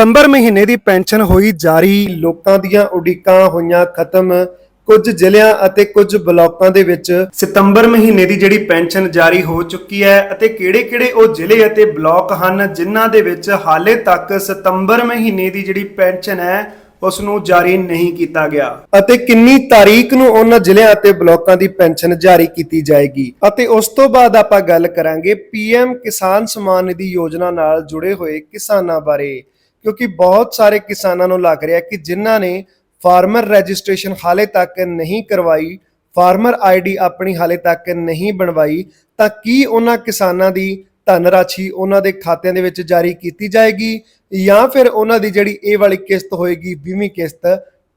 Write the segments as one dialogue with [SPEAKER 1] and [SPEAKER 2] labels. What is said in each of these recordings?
[SPEAKER 1] ਸਤੰਬਰ ਮਹੀਨੇ ਦੀ ਪੈਨਸ਼ਨ ਹੋਈ ਜਾਰੀ। ਲੋਕਾਂ ਦੀਆਂ ਉਡੀਕਾਂ ਹੋਈਆਂ ਖਤਮ। ਕੁਝ ਜ਼ਿਲ੍ਹਿਆਂ ਅਤੇ ਕੁਝ ਬਲਾਕਾਂ ਦੇ ਵਿੱਚ ਸਤੰਬਰ ਮਹੀਨੇ ਦੀ ਜਿਹੜੀ ਪੈਨਸ਼ਨ ਜਾਰੀ ਹੋ ਚੁੱਕੀ ਹੈ ਅਤੇ ਕਿਹੜੇ-ਕਿਹੜੇ ਉਹ ਜ਼ਿਲ੍ਹੇ ਅਤੇ ਬਲਾਕ ਹਨ ਜਿਨ੍ਹਾਂ ਦੇ ਵਿੱਚ ਹਾਲੇ ਤੱਕ ਸਤੰਬਰ ਮਹੀਨੇ ਦੀ ਜਿਹੜੀ ਪੈਨਸ਼ਨ ਹੈ ਉਸ ਨੂੰ ਜਾਰੀ ਨਹੀਂ ਕੀਤਾ ਗਿਆ। ਅਤੇ ਕਿੰਨੀ ਤਾਰੀਖ ਨੂੰ ਉਹਨਾਂ ਜ਼ਿਲ੍ਹਿਆਂ ਅਤੇ ਬਲਾਕਾਂ ਦੀ ਪੈਨਸ਼ਨ ਜਾਰੀ ਕੀਤੀ ਜਾਏਗੀ? ਅਤੇ ਉਸ ਤੋਂ ਬਾਅਦ ਆਪਾਂ ਗੱਲ ਕਰਾਂਗੇ ਪੀਐਮ ਕਿਸਾਨ ਸਨਮਾਨ ਨਿਧੀ ਯੋਜਨਾ ਨਾਲ ਜੁੜੇ ਹੋਏ ਕਿਸਾਨਾਂ ਬਾਰੇ। ਕਿਉਂਕਿ ਬਹੁਤ ਸਾਰੇ ਕਿਸਾਨਾਂ ਨੂੰ ਲੱਗ ਰਿਹਾ ਕਿ ਜਿਨ੍ਹਾਂ ਨੇ ਫਾਰਮਰ ਰਜਿਸਟ੍ਰੇਸ਼ਨ ਹਾਲੇ ਤੱਕ ਨਹੀਂ ਕਰਵਾਈ, ਫਾਰਮਰ ਆਈਡੀ ਆਪਣੀ ਹਾਲੇ ਤੱਕ ਨਹੀਂ ਬਣਵਾਈ, ਤਾਂ ਕੀ ਉਹਨਾਂ ਕਿਸਾਨਾਂ ਦੀ ਧਨ ਰਾਸ਼ੀ ਉਹਨਾਂ ਦੇ ਖਾਤਿਆਂ ਦੇ ਵਿੱਚ ਜਾਰੀ ਕੀਤੀ ਜਾਏਗੀ ਜਾਂ ਫਿਰ ਉਹਨਾਂ ਦੀ ਜਿਹੜੀ ਇਹ ਵਾਲੀ ਕਿਸ਼ਤ ਹੋਏਗੀ 20ਵੀਂ ਕਿਸ਼ਤ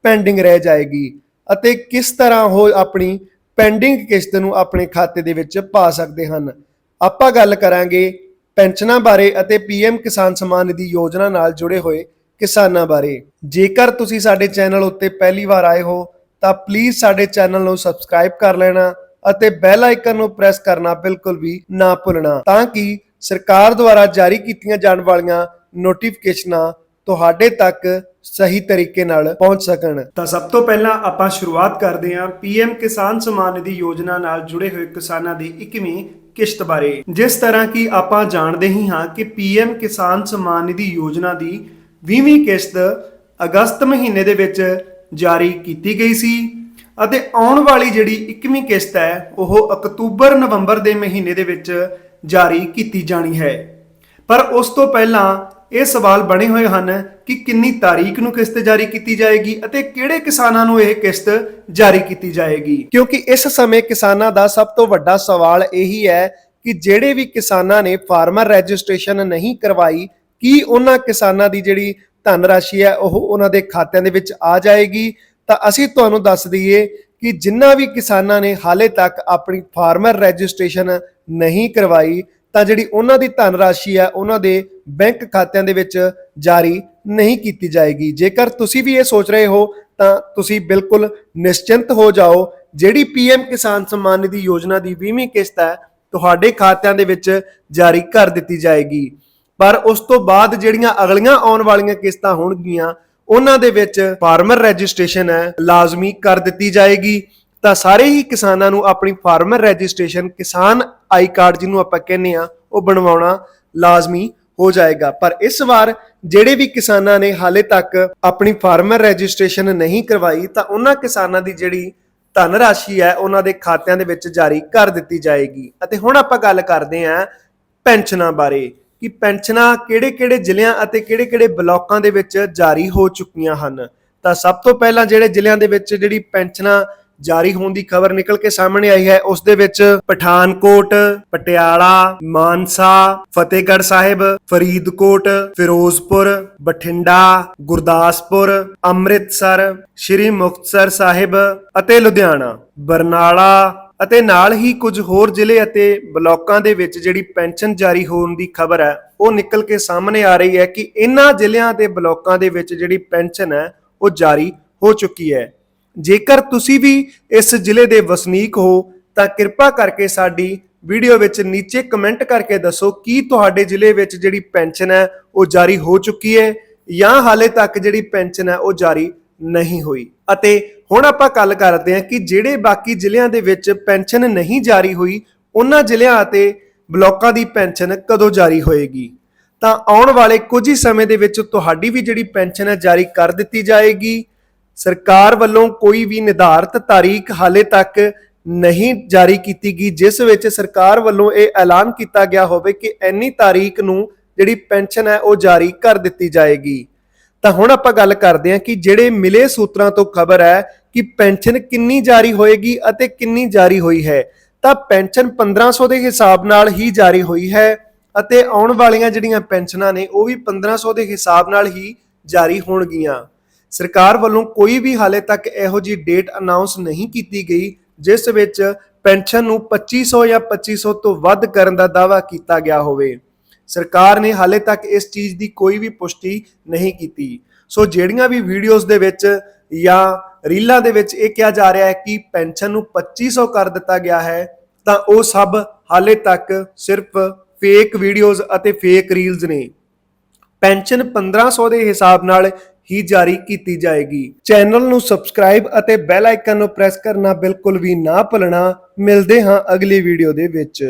[SPEAKER 1] ਪੈਂਡਿੰਗ ਰਹਿ ਜਾਏਗੀ? ਅਤੇ ਕਿਸ ਤਰ੍ਹਾਂ ਉਹ ਆਪਣੀ ਪੈਂਡਿੰਗ ਕਿਸ਼ਤ ਨੂੰ ਆਪਣੇ ਖਾਤੇ ਦੇ ਵਿੱਚ ਪਾ ਸਕਦੇ ਹਨ? ਆਪਾਂ ਗੱਲ ਕਰਾਂਗੇ ਪੈਨਸ਼ਨਾਂ ਬਾਰੇ ਅਤੇ ਪੀਐਮ ਕਿਸਾਨ ਸਨਮਾਨ ਨਿਧੀ ਯੋਜਨਾ ਨਾਲ ਜੁੜੇ ਹੋਏ ਕਿਸਾਨਾਂ ਬਾਰੇ। ਜੇਕਰ ਤੁਸੀਂ ਸਾਡੇ ਚੈਨਲ ਉੱਤੇ ਪਹਿਲੀ ਵਾਰ ਆਏ ਹੋ, ਤਾਂ ਪਲੀਜ਼ ਸਾਡੇ ਚੈਨਲ ਨੂੰ ਸਬਸਕ੍ਰਾਈਬ ਕਰ ਲੈਣਾ ਅਤੇ ਬੈਲ ਆਈਕਨ ਨੂੰ ਪ੍ਰੈਸ ਕਰਨਾ ਬਿਲਕੁਲ ਵੀ ਨਾ ਭੁੱਲਣਾ, ਤਾਂ ਕਿ ਸਰਕਾਰ ਦੁਆਰਾ ਜਾਰੀ ਕੀਤੀਆਂ ਜਾਣ ਵਾਲੀਆਂ ਨੋਟੀਫਿਕੇਸ਼ਨਾਂ ਤੁਹਾਡੇ ਤੱਕ ਸਹੀ ਤਰੀਕੇ ਨਾਲ ਪਹੁੰਚ ਸਕਣ। ਤਾਂ ਸਭ ਤੋਂ ਪਹਿਲਾਂ ਆਪਾਂ ਸ਼ੁਰੂਆਤ ਕਰਦੇ ਹਾਂ ਪੀਐਮ ਕਿਸਾਨ ਸਮਾਨ ਨਿਧੀ ਯੋਜਨਾ ਨਾਲ ਜੁੜੇ ਹੋਏ ਕਿਸਾਨਾਂ ਦੀ 21ਵੀਂ ਕਿਸ਼ਤ ਬਾਰੇ। ਜਿਸ ਤਰ੍ਹਾਂ ਕਿ ਆਪਾਂ ਜਾਣਦੇ ਹੀ ਹਾਂ ਕਿ ਪੀਐਮ ਕਿਸਾਨ ਸਨਮਾਨ ਨਿਧੀ ਯੋਜਨਾ ਦੀ 20ਵੀਂ ਕਿਸ਼ਤ ਅਗਸਤ ਮਹੀਨੇ ਦੇ ਵਿੱਚ ਜਾਰੀ ਕੀਤੀ ਗਈ ਸੀ ਅਤੇ ਆਉਣ ਵਾਲੀ ਜਿਹੜੀ 21ਵੀਂ ਕਿਸ਼ਤ ਹੈ, ਉਹ ਅਕਤੂਬਰ ਨਵੰਬਰ ਦੇ ਮਹੀਨੇ ਦੇ ਵਿੱਚ ਜਾਰੀ ਕੀਤੀ ਜਾਣੀ ਹੈ। ਪਰ ਉਸ ਤੋਂ ਪਹਿਲਾਂ ਇਹ ਸਵਾਲ ਬਣੇ ਹੋਏ ਹਨ ਕਿ ਕਿੰਨੀ ਤਾਰੀਖ ਨੂੰ ਕਿਸ਼ਤ ਜਾਰੀ ਕੀਤੀ ਜਾਏਗੀ ਅਤੇ ਕਿਹੜੇ ਕਿਸਾਨਾਂ ਨੂੰ ਇਹ ਕਿਸ਼ਤ ਜਾਰੀ ਕੀਤੀ ਜਾਏਗੀ? ਕਿਉਂਕਿ ਇਸ ਸਮੇਂ ਕਿਸਾਨਾਂ ਦਾ ਸਭ ਤੋਂ ਵੱਡਾ ਸਵਾਲ ਇਹੀ ਹੈ ਕਿ ਜਿਹੜੇ ਵੀ ਕਿਸਾਨਾਂ ਨੇ ਫਾਰਮਰ ਰਜਿਸਟ੍ਰੇਸ਼ਨ ਨਹੀਂ ਕਰਵਾਈ, ਕੀ ਉਹਨਾਂ ਕਿਸਾਨਾਂ ਦੀ ਜਿਹੜੀ ਧਨ ਰਾਸ਼ੀ ਹੈ ਉਹ ਉਹਨਾਂ ਦੇ ਖਾਤਿਆਂ ਦੇ ਵਿੱਚ ਆ ਜਾਏਗੀ? ਤਾਂ ਅਸੀਂ ਤੁਹਾਨੂੰ ਦੱਸ ਦਈਏ ਕਿ ਜਿਨ੍ਹਾਂ ਵੀ ਕਿਸਾਨਾਂ ਨੇ ਹਾਲੇ ਤੱਕ ਆਪਣੀ ਫਾਰਮਰ ਰਜਿਸਟ੍ਰੇਸ਼ਨ ਨਹੀਂ ਕਰਵਾਈ, ਤਾਂ ਜਿਹੜੀ ਉਹਨਾਂ ਦੀ ਧਨ ਰਾਸ਼ੀ ਹੈ ਉਹਨਾਂ ਦੇ ਬੈਂਕ ਖਾਤਿਆਂ ਦੇ ਵਿੱਚ ਜਾਰੀ ਨਹੀਂ ਕੀਤੀ ਜਾਏਗੀ। ਜੇਕਰ ਤੁਸੀਂ ਵੀ ਇਹ ਸੋਚ ਰਹੇ ਹੋ, ਤਾਂ ਤੁਸੀਂ ਬਿਲਕੁਲ ਨਿਸ਼ਚਿੰਤ ਹੋ ਜਾਓ। ਜਿਹੜੀ ਪੀਐਮ ਕਿਸਾਨ ਸਨਮਾਨ ਨਿਧੀ ਯੋਜਨਾ ਦੀ 20ਵੀਂ ਕਿਸ਼ਤ ਹੈ, ਤੁਹਾਡੇ ਖਾਤਿਆਂ ਦੇ ਵਿੱਚ ਜਾਰੀ ਕਰ ਦਿੱਤੀ ਜਾਏਗੀ। ਪਰ ਉਸ ਤੋਂ ਬਾਅਦ ਜਿਹੜੀਆਂ ਅਗਲੀਆਂ ਆਉਣ ਵਾਲੀਆਂ ਕਿਸ਼ਤਾਂ ਹੋਣਗੀਆਂ, ਉਹਨਾਂ ਦੇ ਵਿੱਚ ਫਾਰਮਰ ਰਜਿਸਟ੍ਰੇਸ਼ਨ ਹੈ, ਲਾਜ਼ਮੀ ਕਰ ਦਿੱਤੀ ਜਾਏਗੀ। ਤਾਂ ਸਾਰੇ ਹੀ ਕਿਸਾਨਾਂ ਨੂੰ ਆਪਣੀ ਫਾਰਮਰ ਰਜਿਸਟ੍ਰੇਸ਼ਨ ਕਿਸਾਨ ਆਈ ਕਾਰਡ ਜਿਹਨੂੰ ਆਪਾਂ ਕਹਿੰਦੇ ਆ ਉਹ ਬਣਵਾਉਣਾ ਲਾਜ਼ਮੀ ਹੋ ਜਾਏਗਾ। ਪਰ ਇਸ ਵਾਰ ਜਿਹੜੇ ਵੀ ਕਿਸਾਨਾਂ ਨੇ ਹਾਲੇ ਤੱਕ ਆਪਣੀ ਫਾਰਮਰ ਰਜਿਸਟ੍ਰੇਸ਼ਨ ਨਹੀਂ ਕਰਵਾਈ, ਤਾਂ ਉਹਨਾਂ ਕਿਸਾਨਾਂ ਦੀ ਜਿਹੜੀ ਧਨ ਰਾਸ਼ੀ ਹੈ, ਉਹਨਾਂ ਦੇ ਖਾਤਿਆਂ ਦੇ ਵਿੱਚ ਜਾਰੀ ਕਰ ਦਿੱਤੀ ਜਾਏਗੀ। ਅਤੇ ਹੁਣ ਆਪਾਂ ਗੱਲ ਕਰਦੇ ਹਾਂ ਪੈਨਸ਼ਨਾਂ ਬਾਰੇ, ਕਿ ਪੈਨਸ਼ਨਾਂ ਕਿਹੜੇ-ਕਿਹੜੇ ਜ਼ਿਲ੍ਹਿਆਂ ਅਤੇ ਕਿਹੜੇ-ਕਿਹੜੇ ਬਲਾਕਾਂ ਦੇ ਵਿੱਚ ਜਾਰੀ ਹੋ ਚੁੱਕੀਆਂ ਹਨ। ਤਾਂ ਸਭ ਤੋਂ ਪਹਿਲਾਂ ਜਿਹੜੇ ਜ਼ਿਲ੍ਹਿਆਂ ਦੇ ਵਿੱਚ ਜਿਹੜੀ ਪੈਨਸ਼ਨਾਂ ਜਾਰੀ ਹੋਣ ਦੀ ਖਬਰ ਨਿਕਲ ਕੇ ਸਾਹਮਣੇ ਆਈ ਹੈ। ਉਸ ਦੇ ਵਿੱਚ ਪਠਾਨਕੋਟ, ਪਟਿਆਲਾ, ਮਾਨਸਾ, ਫਤਿਹਗੜ੍ਹ ਸਾਹਿਬ, ਫਰੀਦਕੋਟ, ਫਿਰੋਜ਼ਪੁਰ, ਬਠਿੰਡਾ, ਗੁਰਦਾਸਪੁਰ, ਅੰਮ੍ਰਿਤਸਰ, ਸ਼੍ਰੀ ਮੁਕਤਸਰ ਸਾਹਿਬ ਅਤੇ ਲੁਧਿਆਣਾ, ਬਰਨਾਲਾ ਅਤੇ ਨਾਲ ਹੀ ਕੁਝ ਹੋਰ ਜ਼ਿਲ੍ਹੇ ਅਤੇ ਬਲਾਕਾਂ ਦੇ ਵਿੱਚ ਜਿਹੜੀ ਪੈਨਸ਼ਨ ਜਾਰੀ ਹੋਣ ਦੀ ਖਬਰ ਹੈ, ਉਹ ਨਿਕਲ ਕੇ ਸਾਹਮਣੇ ਆ ਰਹੀ ਹੈ ਕਿ ਇਹਨਾਂ ਜ਼ਿਲ੍ਹਿਆਂ ਤੇ ਬਲਾਕਾਂ ਦੇ ਵਿੱਚ ਜਿਹੜੀ ਪੈਨਸ਼ਨ ਹੈ, ਉਹ ਜਾਰੀ ਹੋ ਚੁੱਕੀ ਹੈ। ਜੇਕਰ ਤੁਸੀਂ ਵੀ ਇਸ ਜ਼ਿਲ੍ਹੇ ਦੇ ਵਸਨੀਕ ਹੋ, ਤਾਂ ਕਿਰਪਾ ਕਰਕੇ ਸਾਡੀ ਵੀਡੀਓ ਵਿੱਚ ਨੀਚੇ ਕਮੈਂਟ ਕਰਕੇ ਦੱਸੋ ਕੀ ਤੁਹਾਡੇ ਜ਼ਿਲ੍ਹੇ ਵਿੱਚ ਜਿਹੜੀ ਪੈਨਸ਼ਨ ਹੈ, ਉਹ ਜਾਰੀ ਹੋ ਚੁੱਕੀ ਹੈ ਜਾਂ ਹਾਲੇ ਤੱਕ ਜਿਹੜੀ ਪੈਨਸ਼ਨ ਹੈ, ਉਹ ਜਾਰੀ ਨਹੀਂ ਹੋਈ। ਅਤੇ ਹੁਣ ਆਪਾਂ ਗੱਲ ਕਰਦੇ ਹਾਂ ਕਿ ਜਿਹੜੇ ਬਾਕੀ ਜ਼ਿਲ੍ਹਿਆਂ ਦੇ ਵਿੱਚ ਪੈਨਸ਼ਨ ਨਹੀਂ ਜਾਰੀ ਹੋਈ, ਉਹਨਾਂ ਜ਼ਿਲ੍ਹਿਆਂ ਅਤੇ ਬਲਾਕਾਂ ਦੀ ਪੈਨਸ਼ਨ ਕਦੋਂ ਜਾਰੀ ਹੋਏਗੀ? ਤਾਂ ਆਉਣ ਵਾਲੇ ਕੁਝ ਹੀ ਸਮੇਂ ਦੇ ਵਿੱਚ ਤੁਹਾਡੀ ਵੀ ਜਿਹੜੀ ਪੈਨਸ਼ਨ ਹੈ, ਜਾਰੀ ਕਰ ਦਿੱਤੀ ਜਾਏਗੀ। ਸਰਕਾਰ ਵੱਲੋਂ ਕੋਈ ਵੀ ਨਿਰਧਾਰਤ ਤਾਰੀਖ ਹਾਲੇ ਤੱਕ ਨਹੀਂ ਜਾਰੀ ਕੀਤੀ ਗਈ, ਜਿਸ ਵਿੱਚ ਸਰਕਾਰ ਵੱਲੋਂ ਇਹ ਐਲਾਨ ਕੀਤਾ ਗਿਆ ਹੋਵੇ ਕਿ ਇੰਨੀ ਤਾਰੀਖ ਨੂੰ ਜਿਹੜੀ ਪੈਨਸ਼ਨ ਹੈ ਉਹ ਜਾਰੀ ਕਰ ਦਿੱਤੀ ਜਾਏਗੀ। ਤਾਂ ਹੁਣ ਆਪਾਂ ਗੱਲ ਕਰਦੇ ਹਾਂ ਕਿ ਜਿਹੜੇ ਮਿਲੇ ਸੂਤਰਾਂ ਤੋਂ ਖਬਰ ਹੈ ਕਿ ਪੈਨਸ਼ਨ ਕਿੰਨੀ ਜਾਰੀ ਹੋਏਗੀ ਅਤੇ ਕਿੰਨੀ ਜਾਰੀ ਹੋਈ ਹੈ, ਤਾਂ ਪੈਨਸ਼ਨ 1500 ਦੇ ਹਿਸਾਬ ਨਾਲ ਹੀ ਜਾਰੀ ਹੋਈ ਹੈ ਅਤੇ ਆਉਣ ਵਾਲੀਆਂ ਜਿਹੜੀਆਂ ਪੈਨਸ਼ਨਾਂ ਨੇ ਉਹ ਵੀ 1500 ਦੇ ਹਿਸਾਬ ਨਾਲ ਹੀ ਜਾਰੀ ਹੋਣਗੀਆਂ। ਸਰਕਾਰ ਵੱਲੋਂ ਕੋਈ ਵੀ ਹਾਲੇ ਤੱਕ ਇਹੋ ਜੀ ਡੇਟ ਅਨਾਉਂਸ ਨਹੀਂ ਕੀਤੀ ਗਈ, ਜਿਸ ਵਿੱਚ ਪੈਨਸ਼ਨ ਨੂੰ 2500 ਜਾਂ 2500 ਤੋਂ ਵੱਧ ਕਰਨ ਦਾ ਦਾਅਵਾ ਕੀਤਾ ਗਿਆ ਹੋਵੇ। ਸਰਕਾਰ ਨੇ ਹਾਲੇ ਤੱਕ ਇਸ ਚੀਜ਼ ਦੀ ਕੋਈ ਵੀ ਪੁਸ਼ਟੀ ਨਹੀਂ ਕੀਤੀ। ਸੋ ਜਿਹੜੀਆਂ ਵੀ ਵੀਡੀਓਜ਼ ਦੇ ਵਿੱਚ ਜਾਂ ਰੀਲਾਂ ਦੇ ਵਿੱਚ ਇਹ ਕਿਹਾ ਜਾ ਰਿਹਾ ਹੈ ਕਿ ਪੈਨਸ਼ਨ ਨੂੰ 2500 ਕਰ ਦਿੱਤਾ ਗਿਆ ਹੈ, ਤਾਂ ਉਹ ਸਭ ਹਾਲੇ ਤੱਕ ਸਿਰਫ ਫੇਕ ਵੀਡੀਓਜ਼ ਅਤੇ ਫੇਕ ਰੀਲਜ਼ ਨੇ। ਪੈਨਸ਼ਨ 1500 ਦੇ ਹਿਸਾਬ ਨਾਲ ਹੀ ਜਾਰੀ ਕੀਤੀ ਜਾਏਗੀ। ਚੈਨਲ ਨੂੰ ਸਬਸਕ੍ਰਾਈਬ ਅਤੇ ਬੈਲ ਆਈਕਨ ਨੂੰ ਪ੍ਰੈਸ ਕਰਨਾ ਬਿਲਕੁਲ ਵੀ ਨਾ ਭੁੱਲਣਾ। ਮਿਲਦੇ ਹਾਂ ਅਗਲੀ ਵੀਡੀਓ ਦੇ ਵਿੱਚ।